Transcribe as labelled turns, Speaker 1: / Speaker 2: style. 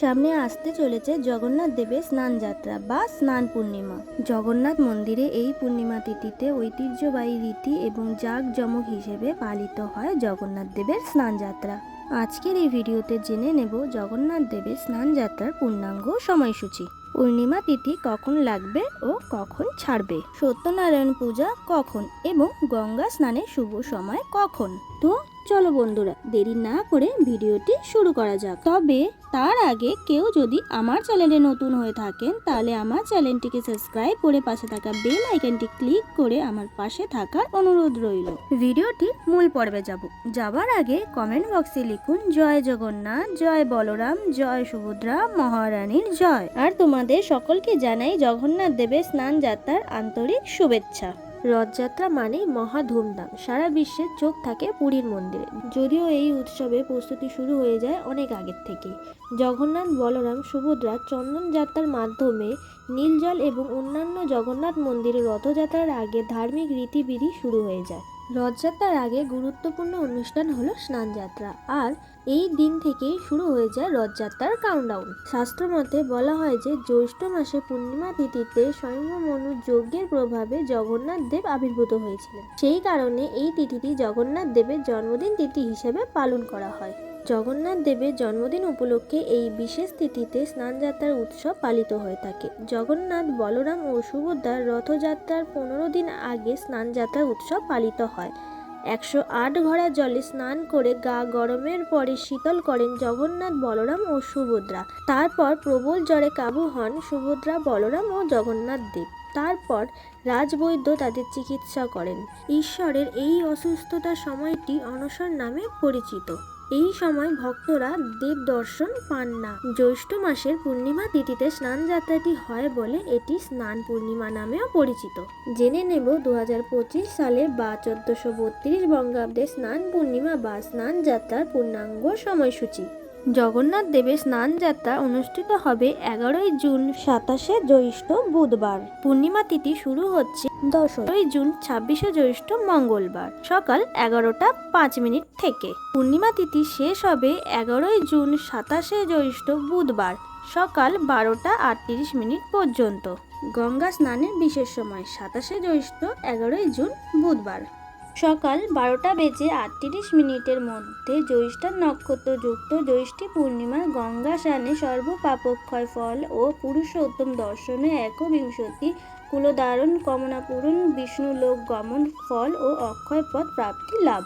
Speaker 1: সামনে আসতে চলেছে জগন্নাথ দেবের স্নান যাত্রা বা স্নান পূর্ণিমা। জগন্নাথ মন্দিরে এই পূর্ণিমা তিথিতে ঐতিহ্যবাহী রীতি এবং জাঁকজমক হিসেবে পালিত হয় জগন্নাথ দেবের স্নান যাত্রা আজকের এই ভিডিওতে জেনে নেব জগন্নাথ দেবের স্নান যাত্রার পূর্ণাঙ্গ সময়সূচি। পূর্ণিমা তিথি কখন লাগবে ও কখন ছাড়বে? সত্যনারায়ণ পূজা কখন এবং গঙ্গা স্নানের শুভ সময় কখন? তো চলো বন্ধুরা, দেরি না করে ভিডিওটি শুরু করা যাক। তবে তার আগে কেউ যদি আমার চ্যানেলে নতুন হয়ে থাকেন, তাহলে আমার চ্যানেলটিকে সাবস্ক্রাইব করে পাশে থাকা বেল আইকনটি ক্লিক করে আমার পাশে থাকার অনুরোধ রইল। ভিডিওটি মূল পর্বে যাব। যাবার আগে কমেন্ট বক্সে লিখুন, জয় জগন্নাথ, জয় বলরাম, জয় সুভদ্রা, মহারানীর জয়। আর তোমাদের সকলকে জানাই জগন্নাথ দেবের স্নান যাত্রার আন্তরিক শুভেচ্ছা। রথযাত্রা মানে মহা ধুমধাম। সারা বিশ্বে চোখ থাকে পুরীর মন্দিরে। যদিও এই উৎসবে প্রস্তুতি শুরু হয়ে যায় অনেক আগের থেকে জগন্নাথ বলরাম সুভদ্রা চন্দন যাত্রার মাধ্যমে নীলজল এবং অন্যান্য জগন্নাথ মন্দিরে রথযাত্রার আগে ধার্মিক রীতিবিধি শুরু হয়ে যায়। রথযাত্রার আগে গুরুত্বপূর্ণ অনুষ্ঠান হলো স্নানযাত্রা। আর এই দিন থেকেই শুরু হয়ে যায় রথযাত্রার কাউন্টডাউন শাস্ত্রমতে বলা হয় যে, জ্যৈষ্ঠ মাসে পূর্ণিমা তিথিতে স্বয়ং মনু যজ্ঞের প্রভাবে জগন্নাথ দেব আবির্ভূত হয়েছিলেন। সেই কারণে এই তিথিটি জগন্নাথ দেবের জন্মদিন তিথি হিসেবে পালন করা হয়। জগন্নাথ দেবের জন্মদিন উপলক্ষে এই বিশেষ তিথিতে স্নানযাত্রার উৎসব পালিত হয়ে থাকে। জগন্নাথ, বলরাম ও সুভদ্রার রথযাত্রার পনেরো দিন আগে স্নানযাত্রার উৎসব পালিত হয়। একশো আট ঘড়া জলে স্নান করে গা গরমের পরে শীতল করেন জগন্নাথ, বলরাম ও সুভদ্রা। তারপর প্রবল জ্বরে কাবু হন সুভদ্রা, বলরাম ও জগন্নাথ দেব। তারপর রাজবৈদ্য তাদের চিকিৎসা করেন। ঈশ্বরের এই অসুস্থতার সময়টি অনশন নামে পরিচিত। এই সময় ভক্তরা দেব দর্শন পান না। জ্যৈষ্ঠ মাসের পূর্ণিমা তিথিতে স্নান যাত্রাটি হয় বলে এটি স্নান পূর্ণিমা নামেও পরিচিত। জেনে নেব দু হাজার পঁচিশ সালে বা চোদ্দশো বত্রিশ বঙ্গাব্দে স্নান পূর্ণিমা বা স্নান যাত্রার পূর্ণাঙ্গ সময়সূচি। জগন্নাথ দেবের স্নান যাত্রা অনুষ্ঠিত হবে এগারোই জুন সাতাশে জ্যৈষ্ঠ বুধবার। পূর্ণিমা তিথি শুরু হচ্ছে দশই জুন ছাব্বিশে জ্যৈষ্ঠ মঙ্গলবার সকাল এগারোটা পাঁচ মিনিট থেকে। পূর্ণিমা তিথি শেষ হবে এগারোই জুন সাতাশে জ্যৈষ্ঠ বুধবার সকাল বারোটা আটত্রিশ মিনিট পর্যন্ত। গঙ্গা স্নানের বিশেষ সময় সাতাশে জ্যৈষ্ঠ এগারোই জুন বুধবার। সকাল বারোটা বেজে আটত্রিশ মিনিটের মধ্যে জ্যৈষ্ঠা নক্ষত্রযুক্ত জ্যৈষ্ঠী পূর্ণিমার গঙ্গা স্নানে সর্বপাপক্ষয় ফল ও পুরুষোত্তম দর্শনে একবিংশতি কুলোদারণ কমনাপূরণ বিষ্ণুলোক বিষ্ণু লোক গমন ফল ও অক্ষয় পথ প্রাপ্তি লাভ।